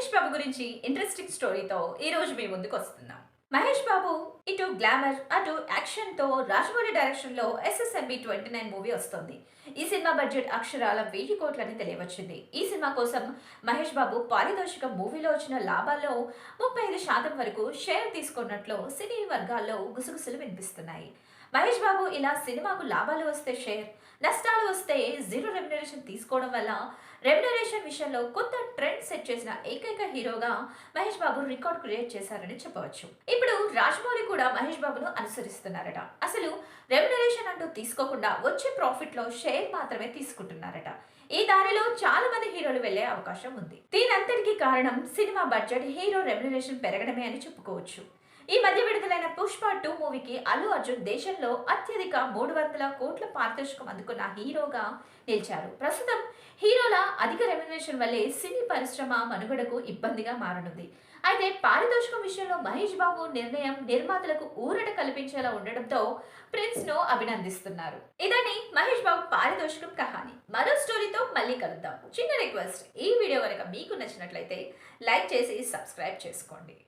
మహేష్ బాబు గురించి ఇంట్రెస్టింగ్ స్టోరీతో ఈ రోజు మీ ముందుకు వస్తున్నాం. మహేష్ బాబు ఇటు గ్లామర్ అటు యాక్షన్తో రాజమౌళి డైరెక్షన్లో ఎస్ఎస్ఎంబి ట్వంటీ నైన్ మూవీ వస్తుంది. ఈ సినిమా బడ్జెట్ అక్షరాల వెయ్యి కోట్లని తెలియవచ్చింది. ఈ సినిమా కోసం మహేష్ బాబు పారితోషిక మూవీలో వచ్చిన లాభాల్లో ముప్పై ఐదు శాతం వరకు షేర్ తీసుకున్నట్లు సినీ వర్గాల్లో గుసగుసలు వినిపిస్తున్నాయి. మహేష్ బాబు ఇలా సినిమాకు లాభాలు వస్తే షేర్ నష్టాలు వస్తే జీరో రెమ్యునరేషన్ తీసుకోవడం వల్ల రెమ్యునరేషన్ విషయంలో కొత్త ట్రెండ్ సెట్ చేసిన ఏకైక హీరోగా మహేష్ బాబు రికార్డ్ క్రియేట్ చేశారని చెప్పవచ్చు. ఇప్పుడు రాజమౌళి కూడా మహేష్ బాబును అనుసరిస్తున్నారట. అసలు రెమ్యునరేషన్ అంటూ తీసుకోకుండా వచ్చే ప్రాఫిట్లో షేర్ మాత్రమే తీసుకుంటున్నారట. ఈ దారిలో చాలా మంది హీరోలు వెళ్ళే అవకాశం ఉంది. దీనంతటికీ కారణం సినిమా బడ్జెట్ హీరో రెమ్యునరేషన్ పెరగడమే అని చెప్పుకోవచ్చు. ఈ మధ్య విడుదలైన పుష్ప టూ మూవీకి అల్లు అర్జున్ దేశంలో అత్యధిక మూడు వందల కోట్ల పారితోషికం అందుకున్న హీరోగా నిలిచారు. ప్రస్తుతం హీరోల అధిక రెమ్యునేషన్ వల్లే సినీ పరిశ్రమ మనుగడకు ఇబ్బందిగా మారనుంది. అయితే పారితోషికం విషయంలో మహేష్ బాబు నిర్ణయం నిర్మాతలకు ఊరట కల్పించేలా ఉండడంతో ప్రిన్స్ను అభినందిస్తున్నారు. ఇదని మహేష్ బాబు పారితోషికం కహాని. మరో స్టోరీతో మళ్ళీ కలుద్దాం. చిన్న రిక్వెస్ట్ ఈ వీడియో కనుక మీకు నచ్చినట్లయితే లైక్ చేసి సబ్స్క్రైబ్ చేసుకోండి.